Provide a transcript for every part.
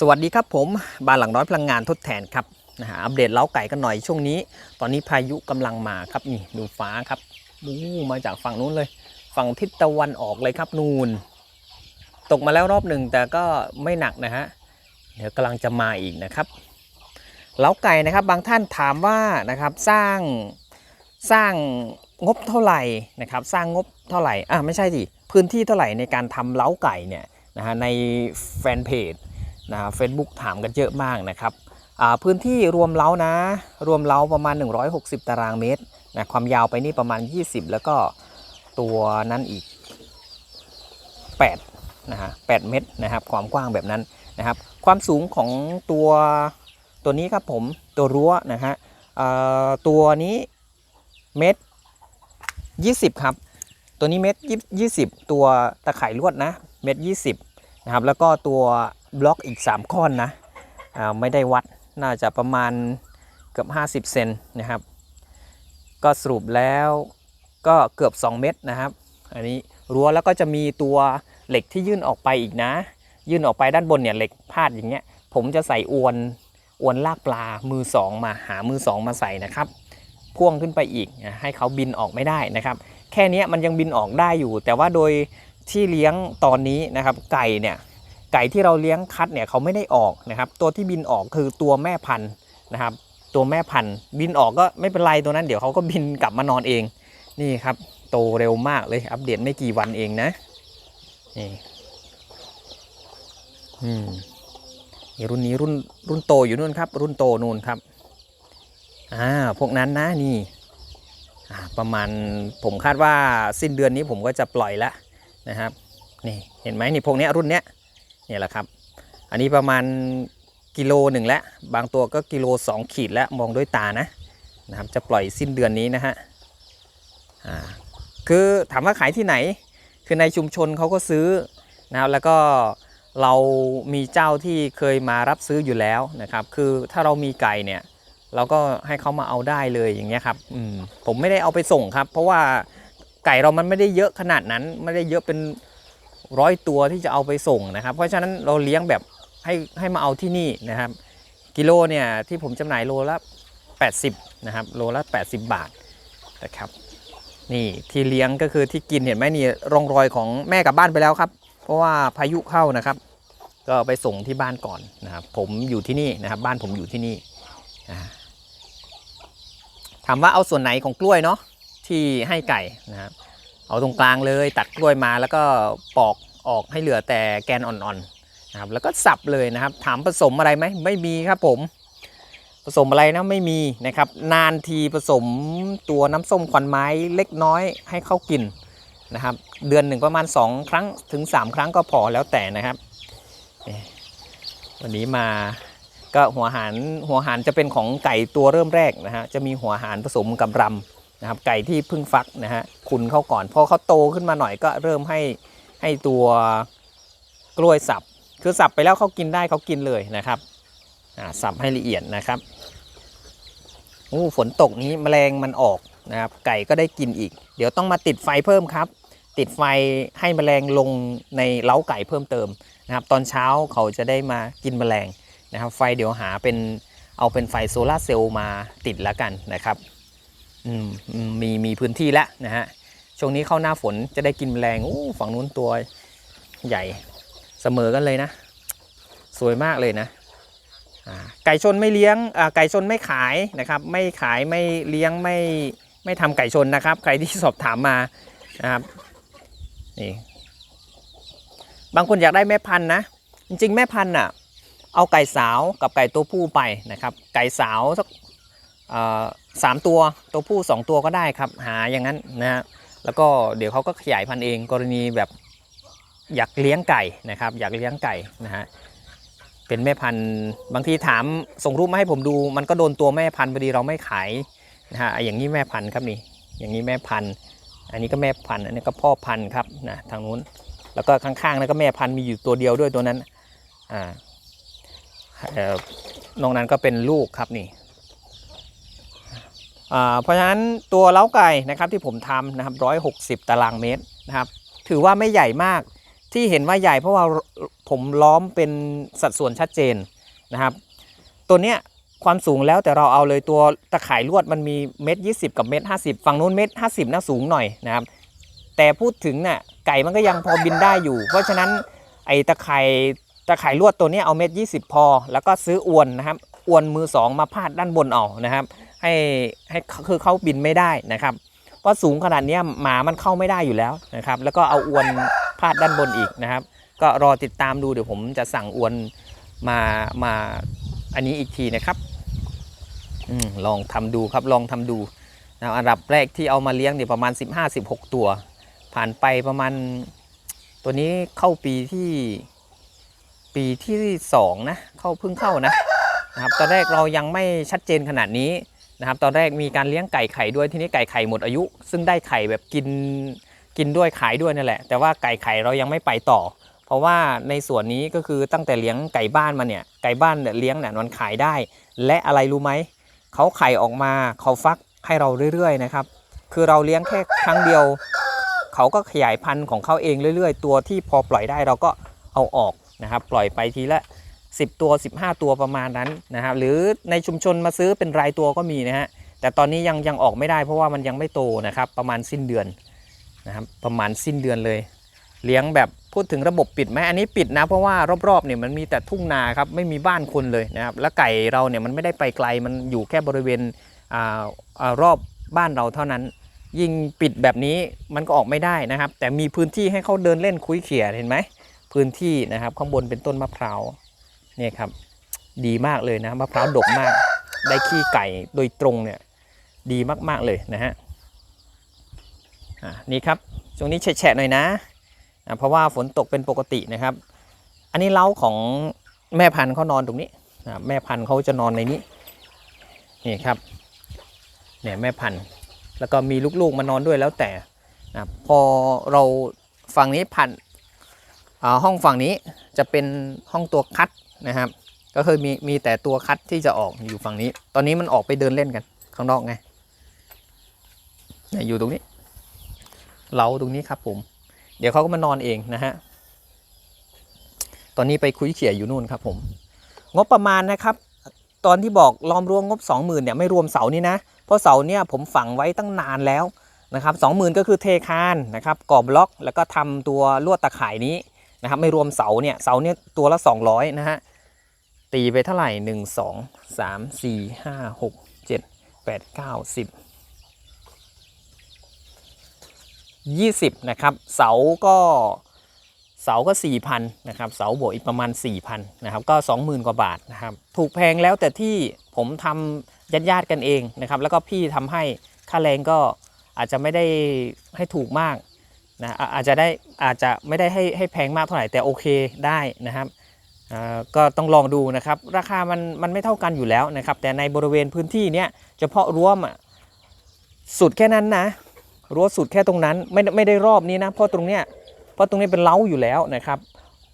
สวัสดีครับผมบ้านหลังน้อยพลังงานทดแทนครับนะฮะอัปเดตเล้าไก่กันหน่อยช่วงนี้ ตอนนี้พายุกำลังมาครับนี่ดูฟ้าครับมูมาจากฝั่งนู้นเลย ฝั่งทิศตะวันออกเลยครับนูนตกมาแล้วรอบหนึ่งแต่ก็ไม่หนักนะฮะเดี๋ยวกำลังจะมาอีกนะครับเล้าไก่นะครับบางท่านถามว่านะครับสร้างสร้างงบเท่าไหร่นะครับ สร้างงบเท่าไหร่อะไม่ใช่สิพื้นที่เท่าไหร่ในการทำเล้าไก่เนี่ยนะฮะในแฟนเพจ นะเฟซบุ๊กถามกันเยอะมากนะครับพื้นที่รวมเล้านะ รวมเล้าประมาณ 160 ตารางเมตรนะความยาวไปนี่ประมาณ 20 แล้วก็ตัวนั้นอีก8นะฮะ8เมตรนะครับ ความกว้างแบบนั้นนะครับ ความสูงของตัวตัวนี้ครับผมตัวรั้วนะฮะตัวนี้เมตร 20 ครับ ตัวนี้เมตร 20 ตัวตะข่ายลวดนะเมตร 20 นะครับ แล้วก็ตัว บล็อกอีก 3 ก้อนนะอ่าไม่ได้วัดน่าจะประมาณเกือบ50 เซนนะครับ ก็สรุปแล้วก็เกือบ 2 เมตรนะครับ อันนี้รั้วแล้วก็จะมีตัวเหล็กที่ยื่นออกไปอีกนะ ยื่นออกไปด้านบนเนี่ยเหล็กพาดอย่างเงี้ย ผมจะใส่อวนอวนลากปลามือสองมาหามือสองมาใส่นะครับ พ่วงขึ้นไปอีกนะให้เขาบินออกไม่ได้นะครับ แค่นี้มันยังบินออกได้อยู่ แต่ว่าโดยที่เลี้ยงตอนนี้นะครับไก่เนี่ย ไก่ที่เราเลี้ยงคัดเนี่ยเขาไม่ได้ออกนะครับ ตัวที่บินออกคือตัวแม่พันธุ์นะครับ ตัวแม่พันธุ์บินออกก็ไม่เป็นไรตัวนั้นเดี๋ยวเขาก็บินกลับมานอนเองนี่ครับโตเร็วมากเลยอัปเดตไม่กี่วันเองนะนี่อืมนี่รุ่นนี้รุ่นรุ่นโตอยู่นู่นครับ รุ่นโตนู่นครับอ่าพวกนั้นนะนี่อ่าประมาณผมคาดว่าสิ้นเดือนนี้ผมก็จะปล่อยล้วนะครับนี่เห็นไหมนี่พวกนี้รุ่นเนี้ย นี่ยแหละครับ อันนี้ประมาณกิโลหนึ่งแล้วบางตัวก็กิโล 2 ขีดแล้วมองด้วยตานะนะครับ จะปล่อยสิ้นเดือนนี้นะฮะอ่าคือถามว่าขายที่ไหน คือในชุมชนเขาก็ซื้อนะครับแล้วก็เรามีเจ้าที่เคยมารับซื้ออยู่แล้วนะครับ คือถ้าเรามีไก่เนี่ย เราก็ให้เขามาเอาได้เลยอย่างเงี้ยครับอืมผมไม่ได้เอาไปส่งครับ เพราะว่าไก่เรามันไม่ได้เยอะขนาดนั้น ไม่ได้เยอะเป็น ร้อยตัวที่จะเอาไปส่งนะครับ เพราะฉะนั้นเราเลี้ยงแบบให้ให้มาเอาที่นี่นะครับ กิโลเนี่ยที่ผมจำหน่ายโลละ 80นะครับโลละ 80 บาทนะครับนี่ที่เลี้ยงก็คือที่กินเห็นไหมนี่ร่องรอยของแม่กลับบ้านไปแล้วครับ เพราะว่าพายุเข้านะครับ ก็ไปส่งที่บ้านก่อนนะครับผมอยู่ที่นี่นะครับ บ้านผมอยู่ที่นี่ถามว่าเอาส่วนไหนของกล้วยเนาะที่ให้ไก่นะครับ เอาตรงกลางเลยตัดกล้วยมาแล้วก็ปอกออกให้เหลือแต่แกนอ่อนๆนะครับแล้วก็สับเลยนะครับ ถามผสมอะไรไหมไม่มีครับผม ผสมอะไรนะไม่มีนะครับ นานทีผสมตัวน้ำส้มควันไม้เล็กน้อยให้เข้ากินนะครับ เดือนหนึ่งประมาณ 2 ครั้งถึง 3 ครั้งก็พอแล้วแต่นะครับ วันนี้มาก็หัวหารหัวหารจะเป็นของไก่ตัวเริ่มแรกนะฮะจะมีหัวหารผสมกับรำ นะครับไก่ที่เพิ่งฟักนะฮะคุณเขาก่อนพอเขาโตขึ้นมาหน่อยก็เริ่มให้ให้ตัวกล้วยสับ คือสับไปแล้วเขากินได้เขากินเลยนะครับสับให้ละเอียดนะครับโอ้ฝนตกนี้แมลงมันออกนะครับไก่ก็ได้กินอีก เดี๋ยวต้องมาติดไฟเพิ่มครับ ติดไฟให้แมลงลงในเล้าไก่เพิ่มเติมนะครับตอนเช้าเขาจะได้มากินแมลงนะครับไฟเดี๋ยวหาเป็นเอาเป็นไฟโซลาเซลล์มาติดแล้วกันนะครับ มีมีพื้นที่แล้วนะฮะช่วงนี้เข้าหน้าฝนจะได้กินแมลงโอ้ฝั่งนู้นตัวใหญ่เสมอกันเลยนะ สวยมากเลยนะไก่ชนไม่เลี้ยงไก่ชนไม่ขายนะครับ ไม่ขายไม่เลี้ยงไม่ไม่ทำไก่ชนนะครับ ใครที่สอบถามมานะครับนี่บางคนอยากได้แม่พันธุ์นะ จริง ๆ แม่พันธุ์อะเอาไก่สาวกับไก่ตัวผู้ไปนะครับ ไก่สาวสัก เอ่อสามตัวตัวผู้สองตัวก็ได้ครับ หาอย่างนั้นนะฮะแล้วก็เดี๋ยวเขาก็ขยายพันธุ์เองกรณีแบบอยากเลี้ยงไก่นะครับ อยากเลี้ยงไก่นะฮะเป็นแม่พันธุ์บางทีถามส่งรูปมาให้ผมดู มันก็โดนตัวแม่พันธุ์พอดีเราไม่ขายนะฮะอย่างนี้แม่พันธุ์ครับนี่อย่างนี้แม่พันธุ์ อันนี้ก็แม่พันธุ์อันนี้ก็พ่อพันธุ์ครับนะทางนู้นแล้วก็ข้างๆนั่นก็แม่พันธุ์มีอยู่ตัวเดียวด้วยตัวนั้นอ่าเออนอกนั้นก็เป็นลูกครับนี่ เพราะฉะนั้นตัวเล้าไก่นะครับที่ผมทำนะครับ160ตารางเมตรนะครับ ถือว่าไม่ใหญ่มากที่เห็นว่าใหญ่เพราะว่าผมล้อมเป็นสัดส่วนชัดเจนนะครับ ตัวเนี้ยความสูงแล้วแต่เราเอาเลยตัวตะข่ายลวดมันมีเม็ดยีกับเม็ดห้ฝั่งนู้นเม็ดห้าสิบน่าสูงหน่อยนะครับ แต่พูดถึงน่ะไก่มันก็ยังพอบินได้อยู่ เพราะฉะนั้นไอ้ตะข่ายตะข่ายลวดตัวนี้เอาเม็ดยีพอ แล้วก็ซื้ออวนนะครับอวนมือสองมาพาดด้านบนเอานะครับ ให้ให้คือเขาบินไม่ได้นะครับเพราะสูงขนาดนี้หมามันเข้าไม่ได้อยู่แล้วนะครับ แล้วก็เอาอวนพาดด้านบนอีกนะครับ ก็รอติดตามดูเดี๋ยวผมจะสั่งอวนมามาอันนี้อีกทีนะครับอลองทำดูครับลองทำดูนะอันดับแรกที่เอามาเลี้ยงเนี่ยประมาณ 15-16 ตัว ผ่านไปประมาณตัวนี้เข้าปีที่ปีที่สองนะเข้าเพิ่งเข้านะนะครับตอนแรกเรายังไม่ชัดเจนขนาดนี้ นะครับตอนแรกมีการเลี้ยงไก่ไข่ด้วยที่นี้ไก่ไข่หมดอายุ ซึ่งได้ไข่แบบกินกินด้วยขายด้วยนั่นแหละ แต่ว่าไก่ไข่เรายังไม่ไปต่อ เพราะว่าในส่วนนี้ก็คือตั้งแต่เลี้ยงไก่บ้านมาเนี่ยไก่บ้านเลี้ยงเนี่ยมันขายได้ และอะไรรู้ไหมเขาไข่ออกมาเขาฟักให้เราเรื่อยๆนะครับคือเราเลี้ยงแค่ครั้งเดียว เขาก็ขยายพันธุ์ของเขาเองเรื่อย ๆ ตัวที่พอปล่อยได้เราก็เอาออกนะครับ ปล่อยไปทีละ 10 ตัว 15 ตัวประมาณนั้นนะครับหรือในชุมชนมาซื้อเป็นรายตัวก็มีนะฮะแต่ตอนนี้ยังยังออกไม่ได้เพราะว่ามันยังไม่โตนะครับประมาณสิ้นเดือนนะครับประมาณสิ้นเดือนเลย เลี้ยงแบบพูดถึงระบบปิดไหมอันนี้ปิดนะเพราะว่ารอบๆเนี่ยมันมีแต่ทุ่งนาครับไม่มีบ้านคนเลยนะครับแล้วไก่เราเนี่ยมันไม่ได้ไปไกลมันอยู่แค่บริเวณอ่าอ่ารอบบ้านเราเท่านั้น ยิ่งปิดแบบนี้มันก็ออกไม่ได้นะครับ แต่มีพื้นที่ให้เขาเดินเล่นคุยเขี่ยเห็นไหมพื้นที่นะครับข้างบนเป็นต้นมะพร้าว เนี่ยครับ ดีมากเลยนะมะพร้าวดกมาก ได้ขี้ไก่โดยตรงเนี่ย ดีมากๆเลยนะฮะอะนี่ครับช่วงนี้แฉะหน่อยนะอะเพราะว่าฝนตกเป็นปกตินะครับ อันนี้เล้าของแม่พันธุ์เขานอนตรงนี้นะแม่พันธุ์เขาจะนอนในนี้นี่ครับเนี่ยแม่พันธุ์แล้วก็มีลูกๆมานอนด้วยแล้วแต่นะพอเราฝั่งนี้ผ่านห้องฝั่งนี้จะเป็นห้องตัวคัด นะครับ ก็คือมีมีแต่ตัวคัดที่จะออกอยู่ฝั่งนี้ ตอนนี้มันออกไปเดินเล่นกัน ข้างนอกไงเนี่ยอยู่ตรงนี้ เราตรงนี้ครับผม เดี๋ยวเขาก็มานอนเองนะฮะ ตอนนี้ไปคุยเขี่ยอยู่นู่นครับผม งบประมาณนะครับ ตอนที่บอกล้อมรั้วงบ 20,000เนี่ยไม่รวมเสานี่นะ เพราะเสาเนี่ยผมฝังไว้ตั้งนานแล้วนะครับ20,000 ก็คือเทคานนะครับก่อบล็อกแล้วก็ทำตัวลวดตะข่ายนี้ นะครับไม่รวมเสาเนี่ยเสาเนี่ยตัวละ 200 นะฮะตีไปเท่าไหร่ 1 2 3 4 5 6 7 8 9 10 20 นะครับ เสาก็เสาก็ 4,000 นะครับ เสาบวกอีกประมาณ 4,000 นะครับ ก็ 20,000 กว่าบาทนะครับ ถูกแพงแล้วแต่ที่ผมทำญาติญาติกันเองนะครับ แล้วก็พี่ทำให้ค่าแรงก็อาจจะไม่ได้ให้ถูกมาก นะอาจจะได้อาจจะไม่ได้ให้ให้แพงมากเท่าไหร่แต่โอเคได้นะครับก็ต้องลองดูนะครับ ราคามันมันไม่เท่ากันอยู่แล้วนะครับ แต่ในบริเวณพื้นที่เนี้ยเฉพาะรั้วมอะสุดแค่นั้นนะรั้วสุดแค่ตรงนั้นไม่ได้ไม่ได้รอบนี้นะเพราะตรงเนี้ยเพราะตรงนี้เป็นเล้าอยู่แล้วนะครับ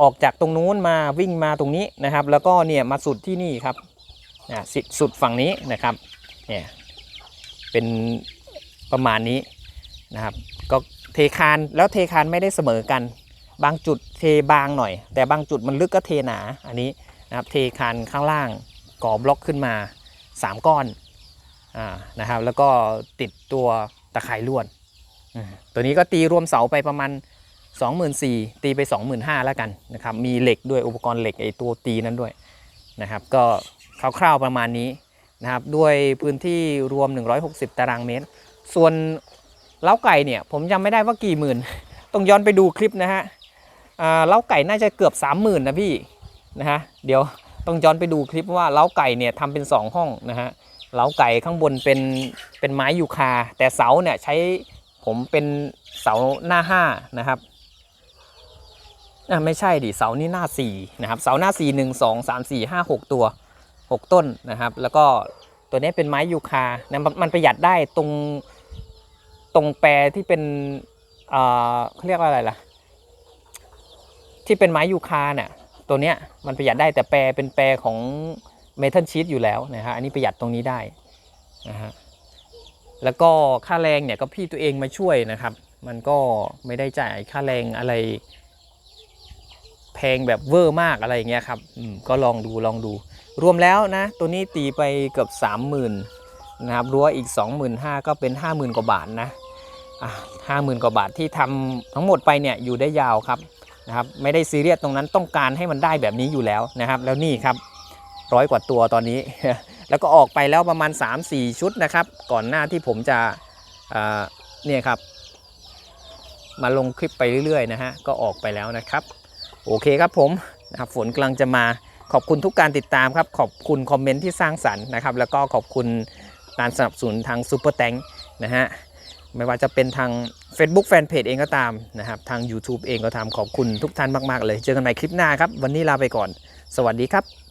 ออกจากตรงนู้นมาวิ่งมาตรงนี้นะครับ แล้วก็เนี่ยมาสุดที่นี่ครับนะสสุดฝั่งนี้นะครับเนี่ยเป็นประมาณนี้นะครับก็ เทคานแล้วเทคานไม่ได้เสมอกัน บางจุดเทบางหน่อย แต่บางจุดมันลึกก็เทหนาอันนี้นะครับเทคานข้างล่างก่อบล็อกขึ้นมา 3 ก้อนอ่านะครับแล้วก็ติดตัวตะข่ายลวดตัวนี้ก็ตีรวมเสาไปประมาณ24,000ตีไป 25,000แล้วกันนะครับมีเหล็กด้วยอุปกรณ์เหล็กไอตัวตีนั้นด้วยนะครับก็คร่าวๆประมาณนี้นะครับด้วยพื้นที่รวม 160 ตารางเมตร ส่วน เล้าไก่เนี่ยผมจำไม่ได้ว่ากี่หมื่น ต้องย้อนไปดูคลิปนะฮะเล้าไก่น่าจะเกือบ30,000นะพี่นะฮะเดี๋ยวต้องย้อนไปดูคลิปว่าเล้าไก่เนี่ยทำเป็น 2 ห้องนะฮะเล้าไก่ข้างบนเป็นเป็นไม้ยูคา แต่เสาเนี่ยใช้ผมเป็นเสาหน้าห้านะครับอะไม่ใช่ดิเสานี่หน้าสี่นะครับเสาหน้าสี่หนึ่งสองสามสี่ห้าหกตัวหกต้นนะครับ แล้วก็ตัวนี้เป็นไม้ยูคานะมันประหยัดได้ตรง ตรงแปรที่เป็นเอ่อเขาเรียกว่าอะไรล่ะ ที่เป็นไม้ยูคาเนี่ยตัวเนี้ยมันประหยัดได้แต่แปรเป็นแปรของเมทัลชีตอยู่แล้วนะฮะอันนี้ประหยัดตรงนี้ได้นะฮะแล้วก็ค่าแรงเนี่ยก็พี่ตัวเองมาช่วยนะครับ มันก็ไม่ได้จ่ายค่าแรงอะไร แพงแบบเวอร์มากอะไรอย่างเงี้ยครับอืมก็ลองดูลองดู รวมแล้วนะ ตัวนี้ตีไปเกือบ 30,000นะครับรั้วอีก 25,000ก็เป็น 50,000 กว่าบาทนะ ห้าหมื่นกว่าบาทที่ทำทั้งหมดไปเนี่ยอยู่ได้ยาวครับนะครับไม่ได้ซีเรียสตรงนั้นต้องการให้มันได้แบบนี้อยู่แล้วนะครับ แล้วนี่ครับร้อยกว่าตัวตอนนี้ แล้วก็ออกไปแล้วประมาณ 3-4 ชุดนะครับ ก่อนหน้าที่ผมจะเนี่ยครับ มาลงคลิปไปเรื่อยๆนะฮะก็ออกไปแล้วนะครับ โอเคครับผมนะครับฝนกำลังจะมาขอบคุณทุกการติดตามครับ ขอบคุณคอมเมนต์ที่สร้างสรรค์นะครับ แล้วก็ขอบคุณการสนับสนุนทางซูเปอร์แตงนะฮะ ไม่ว่าจะเป็นทาง Facebook Fanpage เองก็ตามนะครับ ทาง YouTube เองก็ตามขอบคุณทุกท่านมาก ๆ เลย เจอกันใหม่คลิปหน้าครับ วันนี้ลาไปก่อน สวัสดีครับ